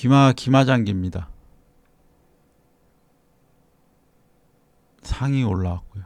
기마 기마장기입니다. 상이 올라왔고요.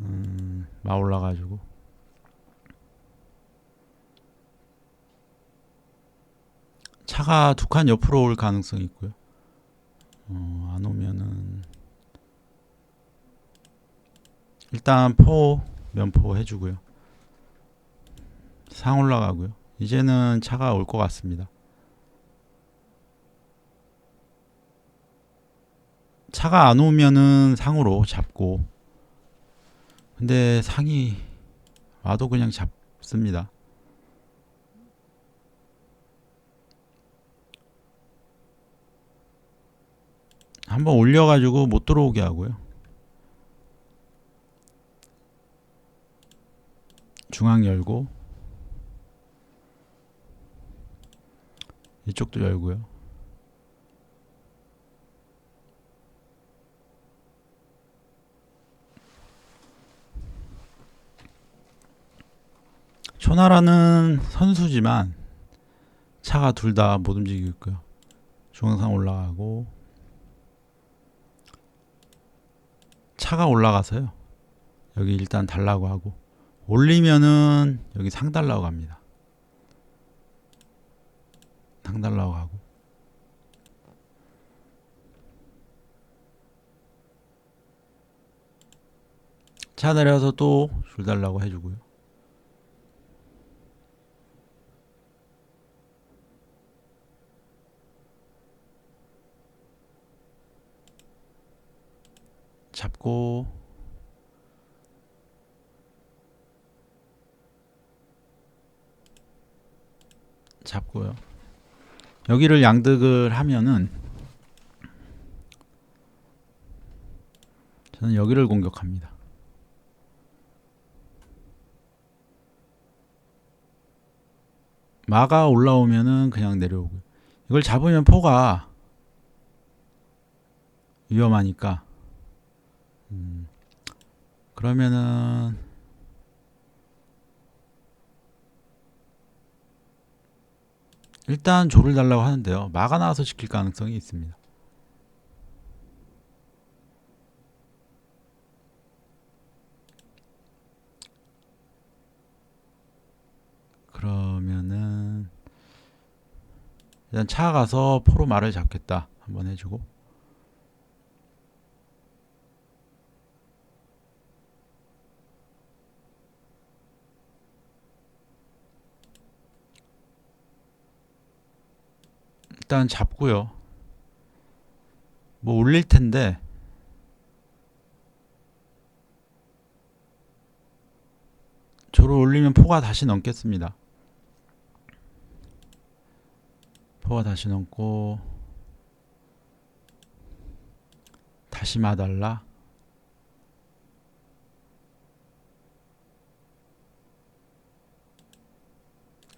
음, 마 올라가지고 차가 두 칸 옆으로 올 가능성이 있고요. 어, 안 오면은 일단 포 면포 해주고요. 상 올라가고요. 이제는 차가 올 것 같습니다. 차가 안 오면은 상으로 잡고 근데 상이 와도 그냥 잡습니다. 한번 올려가지고 못 들어오게 하고요. 중앙 열고 이쪽도 열고요. 초나라는 선수지만 차가 둘 다 못 움직이고 있고요. 중앙상 올라가고 차가 올라가서요. 여기 일단 달라고 하고 올리면은 여기 상 달라고 합니다. 상 달라고 하고 차 내려서 또 줄 달라고 해주고요. 잡고 잡고요. 여기를 양득을 하면은 저는 여기를 공격합니다. 마가 올라오면은 그냥 내려오고요. 이걸 잡으면 포가 위험하니까 음, 그러면은 일단 조를 달라고 하는데요. 마가 나와서 지킬 가능성이 있습니다. 그러면은 일단 차 가서 포로 말을 잡겠다 한번 해주고 일단 잡고요. 뭐 올릴 텐데 조를 올리면 포가 다시 넘겠습니다. 포가 다시 넘고 다시 마달라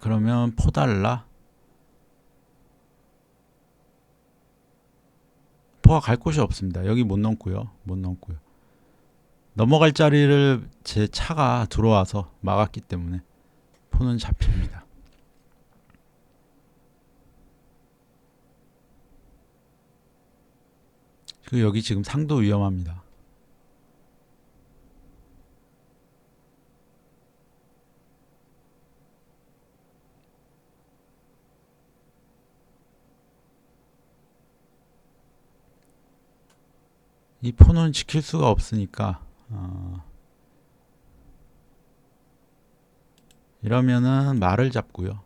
그러면 포 달라 포가 갈 곳이 없습니다. 여기 못 넘고요. 못 넘고요. 넘어갈 자리를 제 차가 들어와서 막았기 때문에 포는 잡힙니다. 그리고 여기 지금 상도 위험합니다. 이 포는 지킬 수가 없으니까 어, 이러면은 말을 잡고요.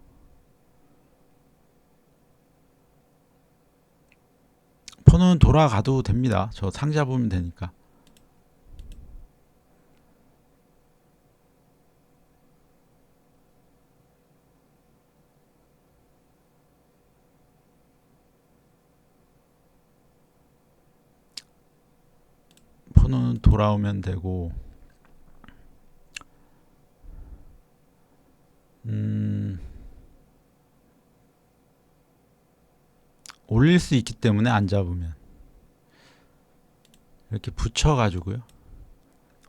포는 돌아가도 됩니다. 저상 잡으면 되니까. 포는 돌아오면 되고 음 올릴 수 있기 때문에 안 잡으면 이렇게 붙여 가지고요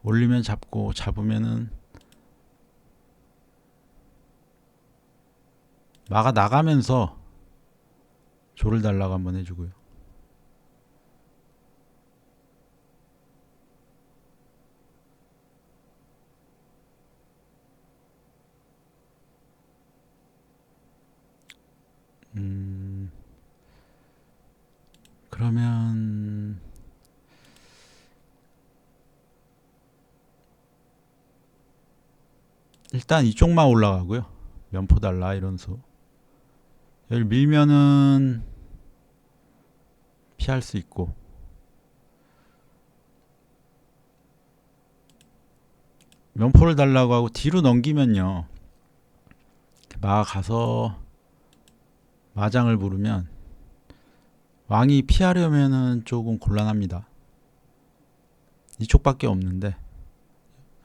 올리면 잡고 잡으면은 막아 나가면서 조를 달라고 한번 해주고요. 음, 그러면 일단 이쪽만 올라가고요. 면포 달라 이런 수. 여기 밀면은 피할 수 있고 면포를 달라고 하고 뒤로 넘기면요. 막아가서 마장을 부르면 왕이 피하려면은 조금 곤란합니다. 이쪽밖에 없는데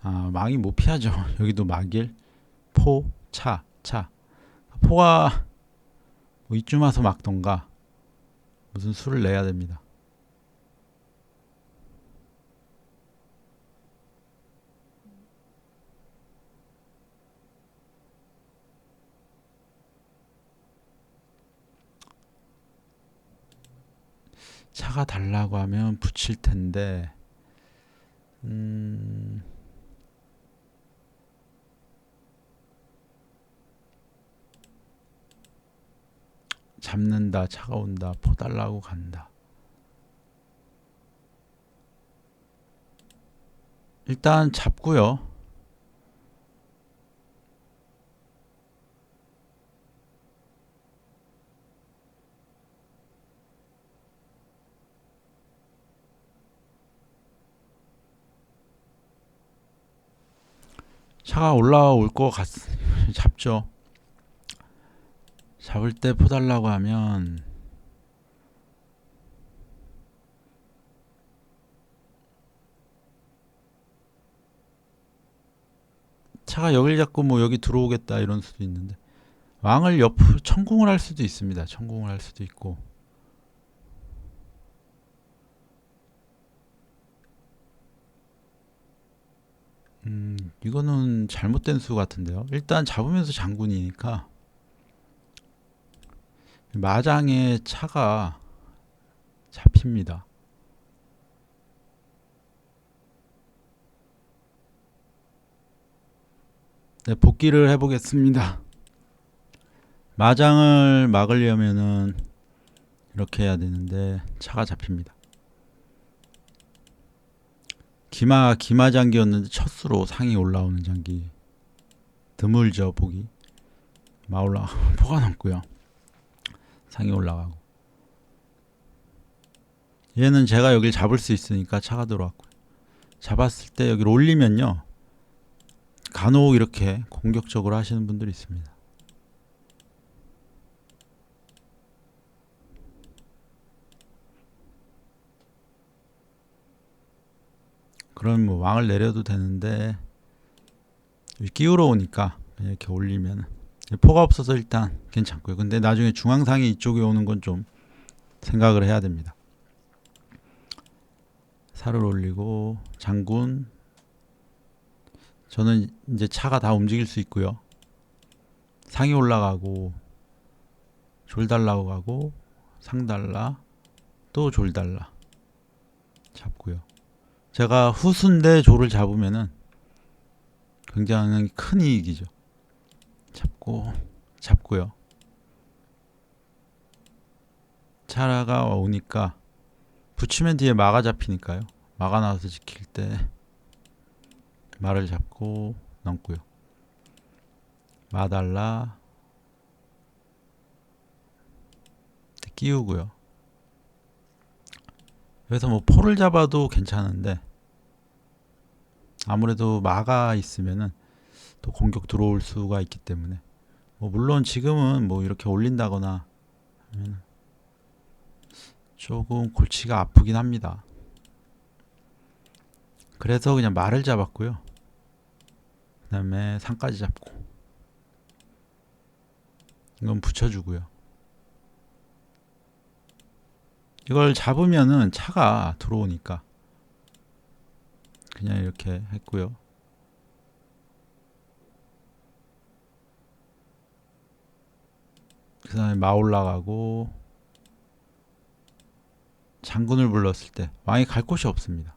아 왕이 못 피하죠. 여기도 막일 포, 차, 차 포가 뭐 이쯤 와서 막던가 무슨 수를 내야 됩니다. 차가 달라고 하면 붙일 텐데 음 잡는다 차가 온다 포 달라고 간다. 일단 잡고요 차가 올라올 것 같, 잡죠. 잡을 때 포달라고 하면 차가 여길 잡고 뭐 여기 들어오겠다 이런 수도 있는데 왕을 옆으로 천궁을 할 수도 있습니다. 천궁을 할 수도 있고 음 이거는 잘못된 수 같은데요. 일단 잡으면서 장군이니까 마장에 차가 잡힙니다. 네, 복귀를 해보겠습니다. 마장을 막으려면은 이렇게 해야 되는데 차가 잡힙니다. 기마 기마 장기였는데 첫 수로 상이 올라오는 장기. 드물죠 보기. 마올라 포가 넘고요. 상이 올라가고. 얘는 제가 여길 잡을 수 있으니까 차가 들어왔고 잡았을 때 여기를 올리면요. 간혹 이렇게 공격적으로 하시는 분들이 있습니다 그럼 뭐 왕을 내려도 되는데 끼우러 오니까 이렇게 올리면 포가 없어서 일단 괜찮고요. 근데 나중에 중앙상이 이쪽에 오는 건 좀 생각을 해야 됩니다. 살을 올리고 장군 저는 이제 차가 다 움직일 수 있고요. 상이 올라가고 졸달라고 가고 상달라 또 졸달라 잡고요. 제가 후순대 조를 잡으면은 굉장히 큰 이익이죠. 잡고 잡고요. 차라가 오니까 붙이면 뒤에 마가 잡히니까요. 마가 나와서 지킬 때 말을 잡고 넘고요. 마달라 끼우고요. 그래서 뭐 포를 잡아도 괜찮은데 아무래도 마가 있으면은 또 공격 들어올 수가 있기 때문에 뭐 물론 지금은 뭐 이렇게 올린다거나 조금 골치가 아프긴 합니다. 그래서 그냥 말을 잡았고요. 그 다음에 상까지 잡고 이건 붙여주고요. 이걸 잡으면은 차가 들어오니까 그냥 이렇게 했고요. 그 다음에 마 올라가고 장군을 불렀을 때 왕이 갈 곳이 없습니다.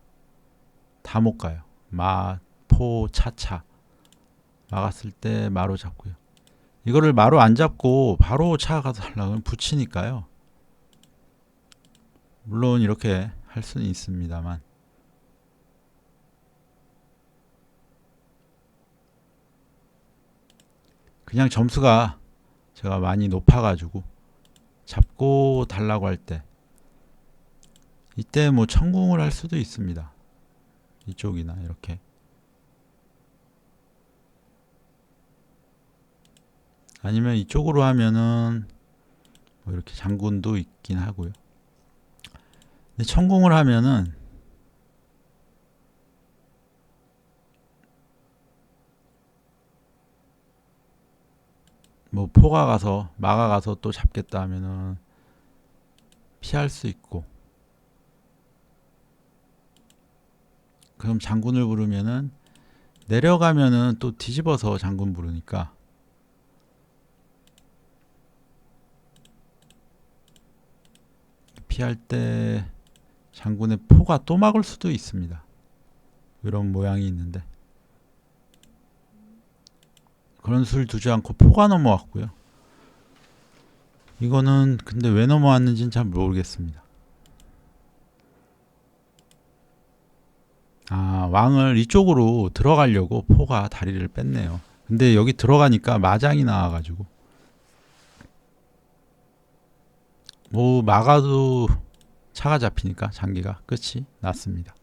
다 못 가요. 마, 포, 차차 막았을 때 마로 잡고요. 이거를 마로 안 잡고 바로 차가 가서 하려면 붙이니까요. 물론 이렇게 할 수는 있습니다만 그냥 점수가 제가 많이 높아 가지고 잡고 달라고 할 때 이때 뭐 천궁을 할 수도 있습니다. 이쪽이나 이렇게 아니면 이쪽으로 하면은 뭐 이렇게 장군도 있긴 하고요. 천궁을 하면은 뭐 포가 가서 마가 가서 또 잡겠다 하면은 피할 수 있고. 그럼 장군을 부르면은 내려가면은 또 뒤집어서 장군 부르니까. 피할 때 장군의 포가 또 막을 수도 있습니다. 이런 모양이 있는데 그런 수를 두지 않고 포가 넘어왔고요. 이거는 근데 왜 넘어왔는지는 잘 모르겠습니다. 아 왕을 이쪽으로 들어가려고 포가 다리를 뺐네요. 근데 여기 들어가니까 마장이 나와가지고 뭐 막아도 차가 잡히니까 장기가 끝이 났습니다.